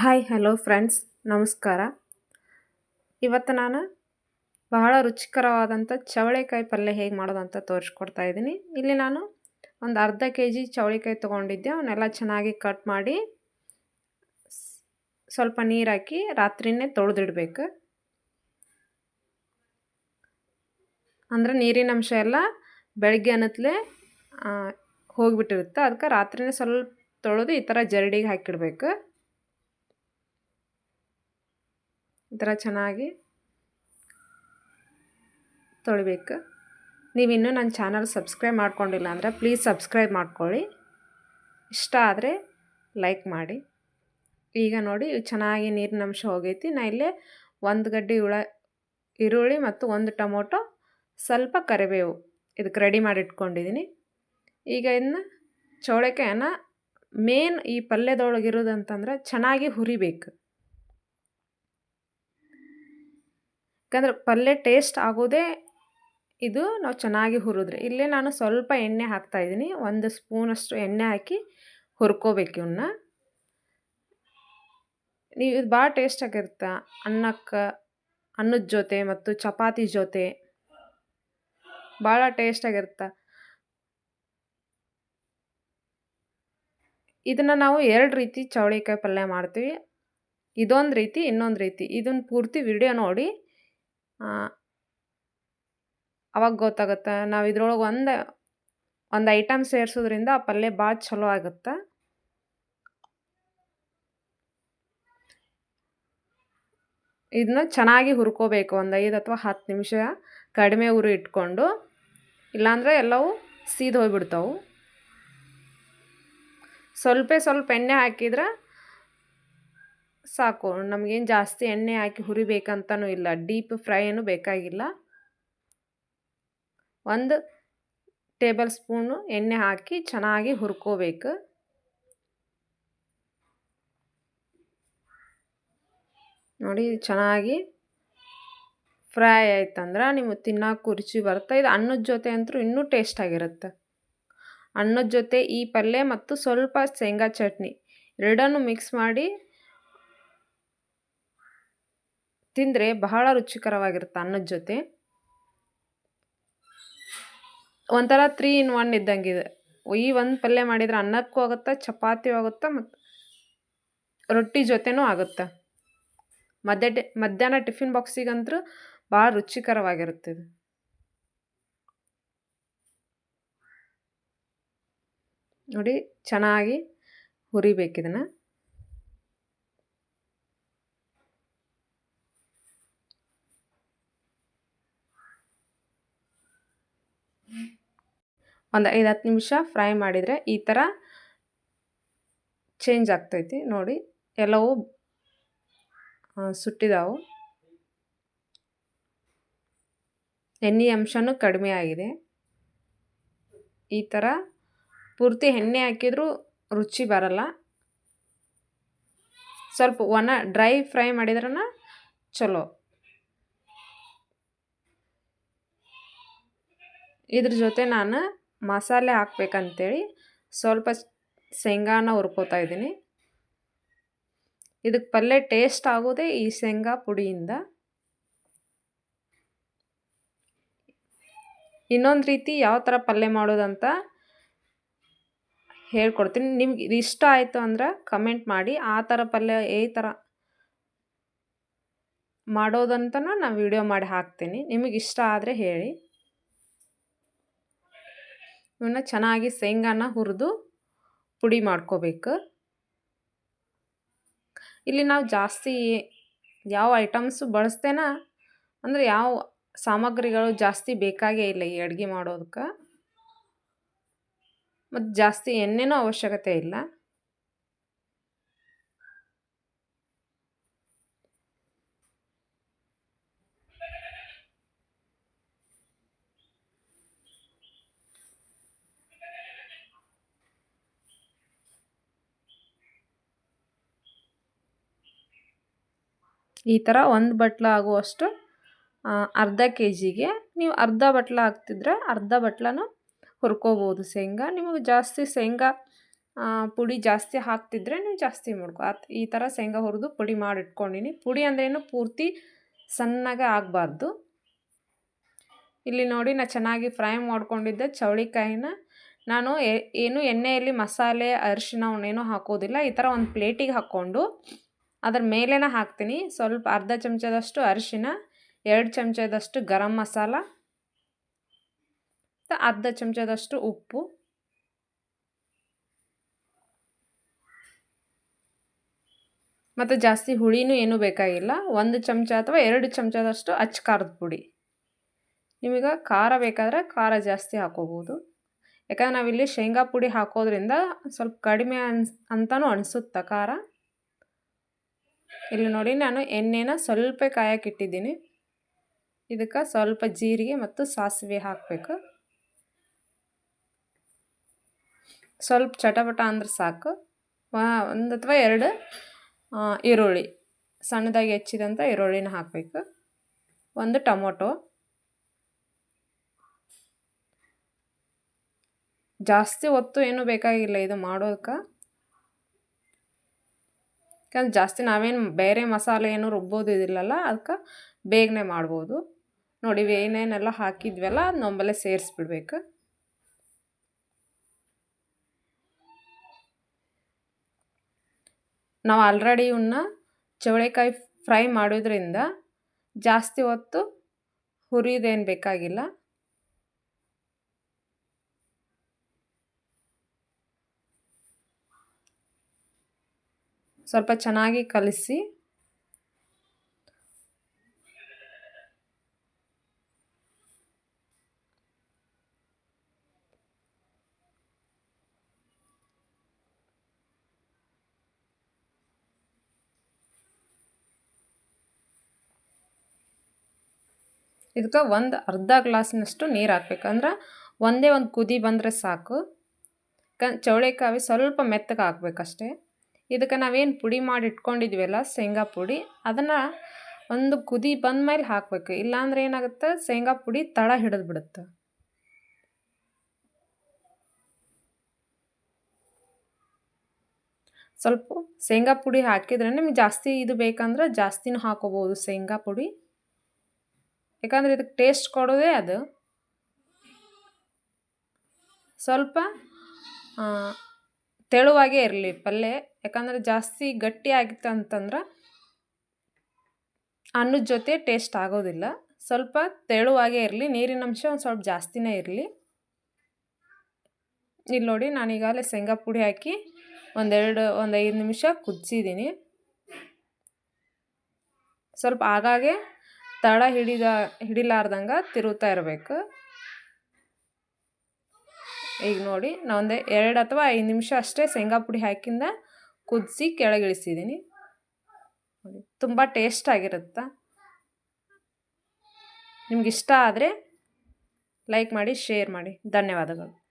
Hi hello friends ನಮಸ್ಕಾರ. ಇವತ್ತು ನಾನು ಬಹಳ ರುಚಿಕರವಾದಂಥ ಚವಳಿಕಾಯಿ ಪಲ್ಯ ಹೇಗೆ ಮಾಡೋದು ಅಂತ ತೋರಿಸ್ಕೊಡ್ತಾ ಇದ್ದೀನಿ. ಇಲ್ಲಿ ನಾನು ಒಂದು ಅರ್ಧ ಕೆ ಜಿ ಚವಳಿಕಾಯಿ ತೊಗೊಂಡಿದ್ದೆ. ಅವನ್ನೆಲ್ಲ ಚೆನ್ನಾಗಿ ಕಟ್ ಮಾಡಿ ಸ್ವಲ್ಪ ನೀರು ಹಾಕಿ ರಾತ್ರಿನೇ ತೊಳೆದಿಡ್ಬೇಕು. ಅಂದರೆ ನೀರಿನ ಅಂಶ ಎಲ್ಲ ಬೆಳಗ್ಗೆ ಅನ್ನತ್ಲೆ ಹೋಗಿಬಿಟ್ಟಿರುತ್ತೆ. ಅದಕ್ಕೆ ರಾತ್ರಿನೇ ಸ್ವಲ್ಪ ತೊಳೆದು ಈ ಥರ ಜರಡಿಗೆ ಹಾಕಿಡ್ಬೇಕು. ಈ ಥರ ಚೆನ್ನಾಗಿ ತೊಳಿಬೇಕು. ನೀವು ಇನ್ನೂ ನನ್ನ ಚಾನಲ್ ಸಬ್ಸ್ಕ್ರೈಬ್ ಮಾಡ್ಕೊಂಡಿಲ್ಲ ಅಂದರೆ ಪ್ಲೀಸ್ ಸಬ್ಸ್ಕ್ರೈಬ್ ಮಾಡ್ಕೊಳ್ಳಿ. ಇಷ್ಟ ಆದರೆ ಲೈಕ್ ಮಾಡಿ. ಈಗ ನೋಡಿ ಚೆನ್ನಾಗಿ ನೀರಿನ ಅಂಶ ಹೋಗೈತಿ. ನಾ ಇಲ್ಲೇ ಒಂದು ಗಡ್ಡೆ ಉಳ ಈರುಳ್ಳಿ ಮತ್ತು ಒಂದು ಟೊಮೊಟೊ, ಸ್ವಲ್ಪ ಕರಿಬೇವು ಇದಕ್ಕೆ ರೆಡಿ ಮಾಡಿ ಇಟ್ಕೊಂಡಿದ್ದೀನಿ ಈಗ ಇನ್ನು ಚೌಳೆಕಾಯನ್ನ ಮೇನ್ ಈ ಪಲ್ಯದೊಳಗಿರೋದಂತಂದ್ರೆ ಚೆನ್ನಾಗಿ ಹುರಿಬೇಕು. ಯಾಕಂದ್ರೆ ಪಲ್ಯ ಟೇಸ್ಟ್ ಆಗೋದೇ ಇದು ನಾವು ಚೆನ್ನಾಗಿ ಹುರಿದ್ರೆ. ಇಲ್ಲೇ ನಾನು ಸ್ವಲ್ಪ ಎಣ್ಣೆ ಹಾಕ್ತಾಯಿದ್ದೀನಿ ಒಂದು ಸ್ಪೂನಷ್ಟು ಎಣ್ಣೆ ಹಾಕಿ ಹುರ್ಕೋಬೇಕು ಇವನ್ನ ನೀವು ಇದು ಭಾಳ ಟೇಸ್ಟ್ ಆಗಿರುತ್ತೆ. ಅನ್ನಕ್ಕೆ, ಅನ್ನದ ಜೊತೆ ಮತ್ತು ಚಪಾತಿ ಜೊತೆ ಭಾಳ ಟೇಸ್ಟಾಗಿರುತ್ತೆ ಇದನ್ನು ನಾವು ಎರಡು ರೀತಿ ಚೌಳಿಕಾಯಿ ಪಲ್ಯ ಮಾಡ್ತೀವಿ. ಇದೊಂದು ರೀತಿ ಇನ್ನೊಂದು ರೀತಿ. ಇದನ್ನು ಪೂರ್ತಿ ವಿಡಿಯೋ ನೋಡಿ. ಅವಾಗ ಗೊತ್ತಾಗುತ್ತೆ. ನಾವು ಇದ್ರೊಳಗೆ ಒಂದು ಒಂದು ಐಟಮ್ ಸೇರಿಸೋದ್ರಿಂದ ಆ ಪಲ್ಯ ಭಾಳ ಚಲೋ ಆಗುತ್ತೆ. ಇದನ್ನ ಚೆನ್ನಾಗಿ ಹುರ್ಕೋಬೇಕು. ಒಂದು ಐದು ಅಥವಾ ಹತ್ತು ನಿಮಿಷ ಕಡಿಮೆ ಉರಿ ಇಟ್ಕೊಂಡು, ಇಲ್ಲಾಂದರೆ ಎಲ್ಲವೂ ಸೀದೋಗ್ಬಿಡ್ತಾವೆ ಸ್ವಲ್ಪ ಸ್ವಲ್ಪ ಎಣ್ಣೆ ಹಾಕಿದ್ರೆ ಸಾಕು, ನಮಗೇನು ಜಾಸ್ತಿ ಎಣ್ಣೆ ಹಾಕಿ ಹುರಿಬೇಕಂತನೂ ಇಲ್ಲ, ಡೀಪ್ ಫ್ರೈ ಏನು ಬೇಕಾಗಿಲ್ಲ. ಒಂದು ಟೇಬಲ್ ಸ್ಪೂನು ಎಣ್ಣೆ ಹಾಕಿ ಚೆನ್ನಾಗಿ ಹುರ್ಕೋಬೇಕು. ನೋಡಿ, ಚೆನ್ನಾಗಿ ಫ್ರೈ ಆಯ್ತಂದ್ರೆ ನಿಮಗೆ ತಿನ್ನೋಕೆ ರುಚಿ ಬರುತ್ತೆ. ಇದು ಅನ್ನದ ಜೊತೆ ಅಂತೂ ಇನ್ನೂ ಟೇಸ್ಟಾಗಿರುತ್ತೆ ಅನ್ನದ ಜೊತೆ ಈ ಪಲ್ಯ ಮತ್ತು ಸ್ವಲ್ಪ ಶೇಂಗಾ ಚಟ್ನಿ, ಎರಡನ್ನು ಮಿಕ್ಸ್ ಮಾಡಿ ತಿಂದರೆ ಬಹಳ ರುಚಿಕರವಾಗಿರುತ್ತೆ ಅನ್ನದ ಜೊತೆ. ಒಂಥರ ತ್ರೀ ಇನ್ ಒನ್ ಇದೆ ಈ ಒಂದು ಪಲ್ಯ ಮಾಡಿದರೆ ಅನ್ನಕ್ಕೂ ಆಗುತ್ತೆ ಚಪಾತಿ ಆಗುತ್ತೆ ಮತ್ತು ರೊಟ್ಟಿ ಜೊತೆನೂ ಆಗುತ್ತೆ? ಮಧ್ಯ ಮಧ್ಯಾಹ್ನ ಟಿಫಿನ್ ಬಾಕ್ಸಿಗಂತೂ ಭಾಳ ರುಚಿಕರವಾಗಿರುತ್ತೆ ಇದು. ನೋಡಿ, ಚೆನ್ನಾಗಿ ಹುರಿಬೇಕಿದನ್ನು. ಒಂದು ಐದು ಹತ್ತು ನಿಮಿಷ ಫ್ರೈ ಮಾಡಿದರೆ ಈ ಥರ ಚೇಂಜ್ ಆಗ್ತೈತಿ. ನೋಡಿ, ಎಲ್ಲವೂ ಸುಟ್ಟಿದಾವು. ಎಣ್ಣೆ ಅಂಶನೂ ಕಡಿಮೆ ಆಗಿದೆ. ಈ ಥರ ಪೂರ್ತಿ ಎಣ್ಣೆ ಹಾಕಿದರೂ ರುಚಿ ಬರಲ್ಲ. ಸ್ವಲ್ಪ ಒಣ ಡ್ರೈ ಫ್ರೈ ಮಾಡಿದ್ರನ ಚಲೋ. ಇದ್ರ ಜೊತೆ ನಾನು ಮಸಾಲೆ ಹಾಕ್ಬೇಕಂತೇಳಿ ಸ್ವಲ್ಪ ಶೇಂಗಾನ ಹುರ್ಕೋತಾ ಇದ್ದೀನಿ. ಇದಕ್ಕೆ ಪಲ್ಯ ಟೇಸ್ಟ್ ಆಗೋದೇ ಈ ಶೇಂಗಾ ಪುಡಿಯಿಂದ. ಇನ್ನೊಂದು ರೀತಿ ಯಾವ ಥರ ಪಲ್ಯ ಮಾಡೋದಂತ ಹೇಳ್ಕೊಡ್ತೀನಿ. ನಿಮ್ಗೆ ಇದು ಇಷ್ಟ ಆಯಿತು ಅಂದ್ರೆ ಕಮೆಂಟ್ ಮಾಡಿ. ಆ ಥರ ಪಲ್ಯ ಈ ಥರ ಮಾಡೋದಂತನೂ ನಾನು ವಿಡಿಯೋ ಮಾಡಿ ಹಾಕ್ತೀನಿ. ನಿಮಗೆ ಇಷ್ಟ ಆದರೆ ಹೇಳಿ. ಇವನ್ನ ಚೆನ್ನಾಗಿ ಶೇಂಗಾನ ಹುರಿದು ಪುಡಿ ಮಾಡ್ಕೋಬೇಕು. ಇಲ್ಲಿ ನಾವು ಜಾಸ್ತಿ ಯಾವ ಐಟಮ್ಸು ಬಳಸ್ತೇನ? ಅಂದರೆ ಯಾವ ಸಾಮಗ್ರಿಗಳು ಜಾಸ್ತಿ ಬೇಕಾಗೇ ಇಲ್ಲ ಈ ಅಡುಗೆ ಮಾಡೋದಕ್ಕೆ? ಮತ್ತು ಜಾಸ್ತಿ ಎಣ್ಣೆನೂ ಅವಶ್ಯಕತೆ ಇಲ್ಲ. ಈ ಥರ ಒಂದು ಬಟ್ಲ ಆಗುವಷ್ಟು ಅರ್ಧ ಕೆ ಜಿಗೆ ನೀವು ಅರ್ಧ ಬಟ್ಲ ಹಾಕ್ತಿದ್ರೆ ಅರ್ಧ ಬಟ್ಲನೂ ಹುರ್ಕೋಬೋದು. ಶೇಂಗಾ, ನಿಮಗೆ ಜಾಸ್ತಿ ಶೇಂಗಾ ಪುಡಿ ಜಾಸ್ತಿ ಹಾಕ್ತಿದ್ರೆ ನೀವು ಜಾಸ್ತಿ ಮಾಡ್ಕೊ ಅದು ಈ ಥರ ಶೇಂಗಾ ಹುರಿದು ಪುಡಿ ಮಾಡಿ ಇಟ್ಕೊಂಡಿನಿ ಪುಡಿ ಅಂದ್ರೇನು ಪೂರ್ತಿ ಸಣ್ಣಗೆ ಆಗಬಾರ್ದು. ಇಲ್ಲಿ ನೋಡಿ ನಾನು ಚೆನ್ನಾಗಿ ಫ್ರೈ ಮಾಡ್ಕೊಂಡಿದ್ದೆ ಚೌಳಿಕಾಯಿನ. ನಾನು ಏನು ಎಣ್ಣೆಯಲ್ಲಿ ಮಸಾಲೆ ಅರಿಶಿನ ಅವನ್ನೇನೂ ಹಾಕೋದಿಲ್ಲ. ಈ ಥರ ಒಂದು ಪ್ಲೇಟಿಗೆ ಹಾಕ್ಕೊಂಡು ಅದ್ರ ಮೇಲೇನ ಹಾಕ್ತೀನಿ. ಸ್ವಲ್ಪ ಅರ್ಧ ಚಮಚದಷ್ಟು ಅರಿಶಿನ, ಎರಡು ಚಮಚದಷ್ಟು ಗರಂ ಮಸಾಲ ಅರ್ಧ ಚಮಚದಷ್ಟು ಉಪ್ಪು. ಮತ್ತು ಜಾಸ್ತಿ ಹುಳಿನೂ ಏನೂ ಬೇಕಾಗಿಲ್ಲ. ಒಂದು ಚಮಚ ಅಥವಾ ಎರಡು ಚಮಚದಷ್ಟು ಅಚ್ಚ ಖಾರದ ಪುಡಿ. ನಿಮಗೆ ಖಾರ ಬೇಕಾದರೆ ಖಾರ ಜಾಸ್ತಿ ಹಾಕೋಬೋದು. ಯಾಕಂದ್ರೆ ನಾವಿಲ್ಲಿ ಶೇಂಗಾ ಪುಡಿ ಹಾಕೋದ್ರಿಂದ ಸ್ವಲ್ಪ ಕಡಿಮೆ ಅನ್ಸ್ ಅಂತಲೂ ಅನಿಸುತ್ತೆ ಖಾರ? ಇಲ್ಲಿ ನೋಡಿ ನಾನು ಎಣ್ಣೆನ ಸ್ವಲ್ಪ ಕಾಯಕ್ಕಿಟ್ಟಿದ್ದೀನಿ ಇದಕ್ಕೆ ಸ್ವಲ್ಪ ಜೀರಿಗೆ ಮತ್ತು ಸಾಸಿವೆ ಹಾಕಬೇಕು. ಸ್ವಲ್ಪ ಚಟಪಟ ಅಂದ್ರೆ ಸಾಕು. ಒಂದು ಅಥವಾ ಎರಡು ಈರುಳ್ಳಿ, ಸಣ್ಣದಾಗಿ ಹೆಚ್ಚಿದಂಥ ಈರುಳ್ಳಿನ ಹಾಕಬೇಕು. ಒಂದು ಟೊಮೊಟೊ. ಜಾಸ್ತಿ ಹೊತ್ತು ಏನೂ ಬೇಕಾಗಿಲ್ಲ ಇದು ಮಾಡೋದಕ್ಕೆ. ಯಾಕಂದ್ರೆ ಜಾಸ್ತಿ ನಾವೇನು ಬೇರೆ ಮಸಾಲೆ ಏನು ರುಬ್ಬೋದು ಇದಿಲ್ಲಲ್ಲ ಅದಕ್ಕೆ ಬೇಗನೆ ಮಾಡ್ಬೋದು. ನೋಡಿ ಏನೇನೆಲ್ಲ ಹಾಕಿದ್ವಲ್ಲ ಅದು ನೊಂಬಲೆ ಸೇರಿಸ್ಬಿಡ್ಬೇಕು. ನಾವು ಆಲ್ರೆಡಿ ಇವನ್ನ ಚವಳಿಕಾಯಿ ಫ್ರೈ ಮಾಡೋದ್ರಿಂದ ಜಾಸ್ತಿ ಹೊತ್ತು ಹುರಿಯೋದೇನು ಬೇಕಾಗಿಲ್ಲ. ಸ್ವಲ್ಪ ಚೆನ್ನಾಗಿ ಕಲಿಸಿ. ಇದಕ್ಕೆ ಒಂದು ಅರ್ಧ ಗ್ಲಾಸ್ನಷ್ಟು ನೀರು ಹಾಕ್ಬೇಕು. ಅಂದ್ರೆ ಒಂದೇ ಒಂದು ಕುದಿ ಬಂದರೆ ಸಾಕು. ಕ ಚೌಳಿಕಾಯಿ ಸ್ವಲ್ಪ ಮೆತ್ತಗೆ ಹಾಕ್ಬೇಕಷ್ಟೇ. ಇದಕ್ಕೆ ನಾವೇನು ಪುಡಿ ಮಾಡಿ ಇಟ್ಕೊಂಡಿದ್ವಲ್ಲ, ಶೇಂಗಾ ಪುಡಿ, ಅದನ್ನು ಒಂದು ಕುದಿ ಬಂದ ಮೇಲೆ ಹಾಕಬೇಕು. ಇಲ್ಲಾಂದ್ರೆ ಏನಾಗುತ್ತೆ, ಶೇಂಗಾ ಪುಡಿ ತಳ ಹಿಡಿದು ಬಿಡುತ್ತೆ. ಸ್ವಲ್ಪ ಶೇಂಗಾ ಪುಡಿ ಹಾಕಿದ್ರೆ ನಿಮ್ಗೆ ಜಾಸ್ತಿ ಇದು ಬೇಕಂದ್ರೆ ಜಾಸ್ತಿನೂ ಹಾಕೋಬೋದು ಶೇಂಗಾ ಪುಡಿ. ಯಾಕಂದರೆ ಇದಕ್ಕೆ ಟೇಸ್ಟ್ ಕೊಡೋದೇ ಅದು. ಸ್ವಲ್ಪ ತೆಳುವಾಗೇ ಇರಲಿ ಪಲ್ಯ ಯಾಕಂದರೆ ಜಾಸ್ತಿ ಗಟ್ಟಿ ಆಗಿತ್ತು ಅಂತಂದ್ರೆ ಅನ್ನದ ಜೊತೆ ಟೇಸ್ಟ್ ಆಗೋದಿಲ್ಲ. ಸ್ವಲ್ಪ ತೆಳುವಾಗೇ ಇರಲಿ, ನೀರಿನ ಅಂಶ ಒಂದು ಸ್ವಲ್ಪ ಜಾಸ್ತಿನೇ ಇರಲಿ. ಇಲ್ಲಿ ನೋಡಿ ನಾನು ಈಗಾಗಲೇ ಶೇಂಗಾ ಪುಡಿ ಹಾಕಿ ಒಂದೆರಡು, ಒಂದು ಐದು ನಿಮಿಷ ಕುದಿಸಿದ್ದೀನಿ. ಸ್ವಲ್ಪ ಆಗಾಗೆ ತಳ ಹಿಡಿದ, ಹಿಡಿಲಾರ್ದಂಗೆ ತಿರುಗ್ತಾ ಇರಬೇಕು. ಈಗ ನೋಡಿ ನಾವೊಂದು ಎರಡು ಅಥವಾ ಐದು ನಿಮಿಷ ಅಷ್ಟೇ ಶೇಂಗಾ ಪುಡಿ ಹಾಕಿಂದ ಕುದಿಸಿ ಕೆಳಗಿಳಿಸಿದ್ದೀನಿ ತುಂಬ ಟೇಸ್ಟಾಗಿರುತ್ತೆ ನಿಮ್ಗೆ ಇಷ್ಟ ಆದರೆ ಲೈಕ್ ಮಾಡಿ ಶೇರ್ ಮಾಡಿ. ಧನ್ಯವಾದಗಳು.